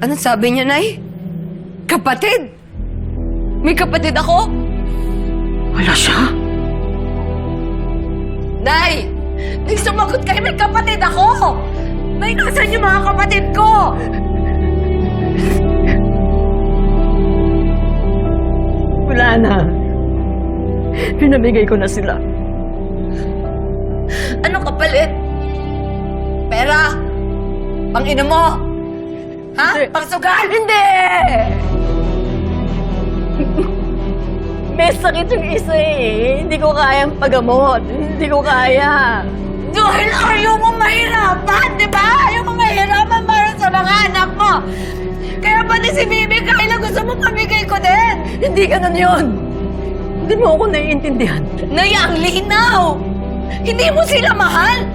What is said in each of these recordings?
Ano sabi niya, Nay? Kapatid? May kapatid ako? Wala siya. Nay! Nay, sumagot kayo! May kapatid ako! Nay, nasan yung mga kapatid ko? Wala na. Pinamigay ko na sila. Ano kapalit? Pera? Pang-ino mo? Ha? Hindi. Pang-sugal? Hindi! May sakit yung isa eh. Hindi ko kayang pagamot. Hindi ko kaya. Dahil ayaw mo mahirapan, di ba? Ayaw mo mahirapan para sa mga anak mo. Kaya pati si Bibi, Kayla, gusto mo pamigay ko din. Hindi ganun yun. Hindi mo ako naiintindihan. Nay, ang linaw! Hindi mo sila mahal!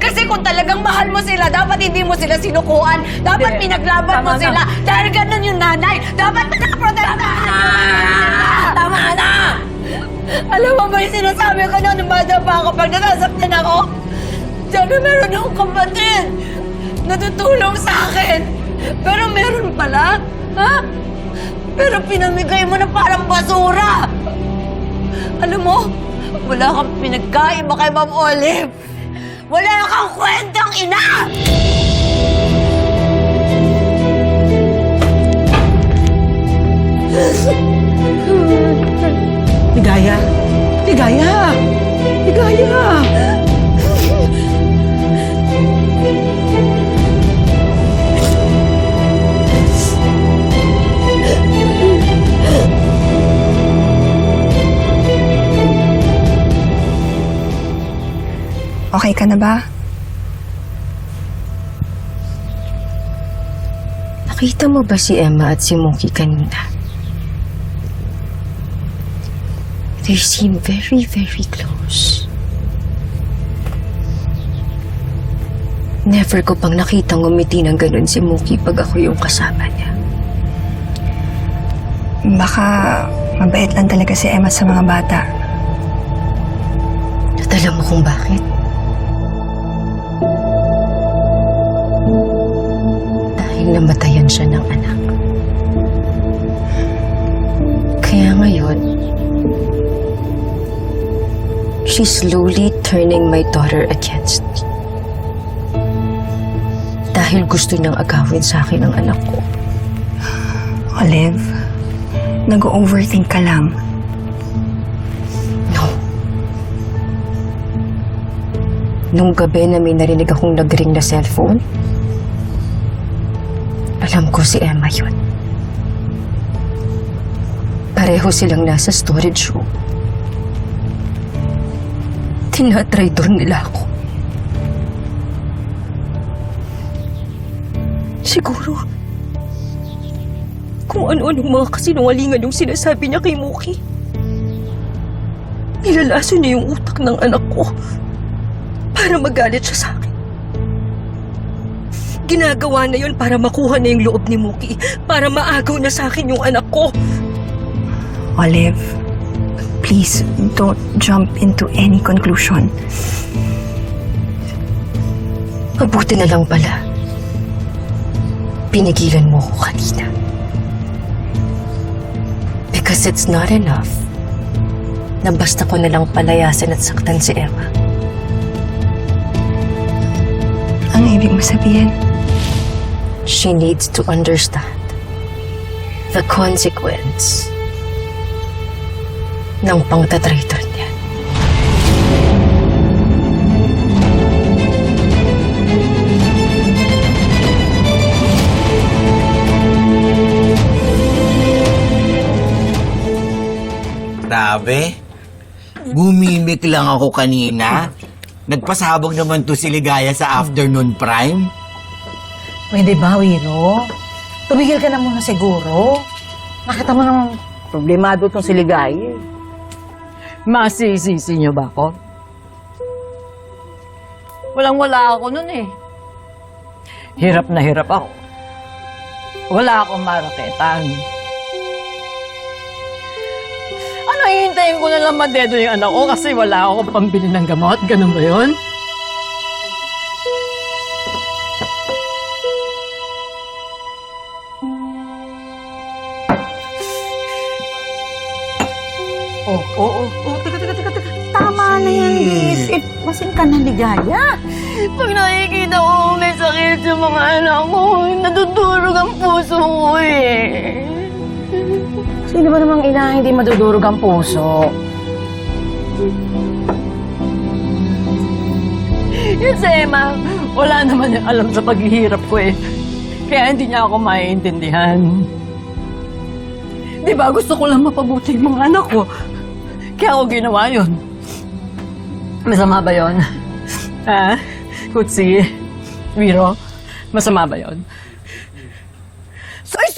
Kasi kung talagang mahal mo sila, dapat hindi mo sila sinukuan. Dapat Hindi. pinaglaban mo Tama na. sila. Dahil ganun yung nanay. Dapat pinaprotestahan mo sila. Tama na! Alam mo ba yung sinasabi ko noon, bata pa ako pag nasasaktan ako? Sana meron akong kapatid na tutulong sa akin. Pero meron pala, ha? Pero pinamigay mo na parang basura. Alam mo, wala kang pinagkaiba kay Ma'am Olive. Wala kang kwentang ina! Ligaya! Ligaya! Ligaya! Okay ka na ba? Nakita mo ba si Emma at si Moki kanina? They seem very, very close. Never ko pang nakitang ngumiti ng ganun si Moki pag ako yung kasama niya. Baka mabait lang talaga si Emma sa mga bata. At alam mo kung bakit? Siya ng anak. Kaya ngayon, she's slowly turning my daughter against me. Dahil gusto niyang agawin sa akin ang anak ko. Olive, nag-overthink ka lang. No. Nung gabi na may narinig akong nagring na cellphone, alam ko si Emma yun. Pareho silang nasa storage room. Tinatraidor nila ako. Siguro, kung ano-anong mga kasinungalingan yung sinasabi niya kay Muki. Nilalaso niya yung utak ng anak ko para magalit siya sa akin. Ginagawa na yun para makuha na yung loob ni Muki, para maagaw na sa akin yung anak ko. Olive, please don't jump into any conclusion. Mabuti na lang pala. Pinigilan mo ko kanina. Because it's not enough na basta ko na lang palayasin at saktan si Emma. Ang ibig mo sabihin? She needs to understand the consequence ng pangtatraitor niya. Grabe. Bumimik lang ako kanina. Nagpasabog naman to si Ligaya sa afternoon prime. Pwede ba, Wiro? Tumigil ka na muna siguro. Nakita mo naman, problemado tong si Ligay. eh. Masisisi niyo ba ako? Walang-wala ako nun eh. Hirap na hirap ako. Wala akong maraketan. Ano, hihintayin ko na lang madedo yung anak ko kasi wala akong pambili ng gamot? Ganun ba yun? Oh, oh, oh, oh, teka, teka, teka, teka. Tama na yan, isip. Masin ka na ligaya. Pag nakikita ko may sakit sa mga anak ko, natutulog ang puso ko eh. Sino ba namang ina hindi madudurog ang puso? Yun si Emma, wala naman yung alam sa paghihirap ko eh. Kaya hindi niya ako maiintindihan. Di ba gusto ko lang mapabuti yung mga anak ko. Kaya ako ginawa yun. Masama ba yun? Ha? Kutsi? Wiro? Masama ba yun?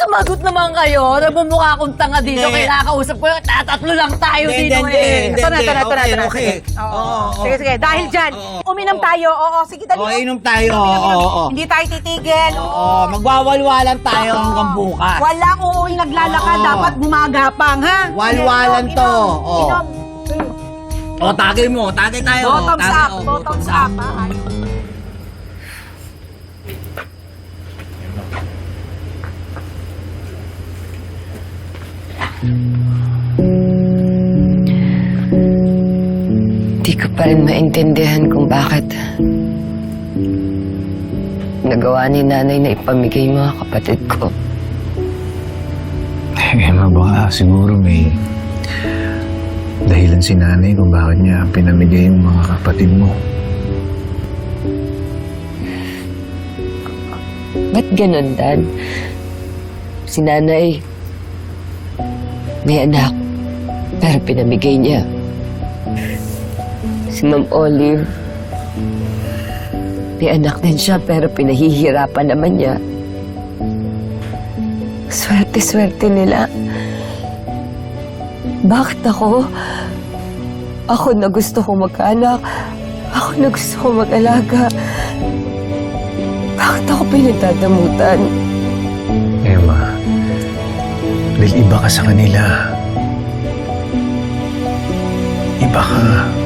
Ay, sumagot naman kayo. Nagmumukha akong tanga dito. Hindi. Kaya nakausap ko tatatlo lang tayo Hindi, dito hindi, eh. hindi. Ito na, ito na, ito na, Okay, ito na. okay. Oo. Oo, oo. Sige, sige. Dahil dyan, Oo. uminom tayo. Oo, sige, dali. O, inom tayo. Oo, oo, oo. Hindi tayo titigil. Oo, magwawalwalan tayo hanggang bukas. Wala kung uwi naglalakad. Oo. Dapat gumagapang, ha? Walwalan Inom, to. inom, Oo. inom. O, tagay mo. Tagay tayo. Bottoms Tagay, up. oh, Bottoms up, ha? Di ko pa rin maintindihan kung bakit nagawa ni nanay na ipamigay mga kapatid ko. Emma, baka siguro may dahilan si nanay kung bakit niya pinamigay yung mga kapatid mo. Ba't ganun, Dad? Si nanay, may anak, pero pinamigay niya. Si Ma'am Olive, may anak din siya, pero pinahihirapan naman niya. Swerte-swerte nila. Bakit ako? Ako na gusto ko magkaanak. Ako na gusto ko mag-alaga. Bakit ako pinagdadamutan? Emma, dahil iba ka sa kanila. Iba ka.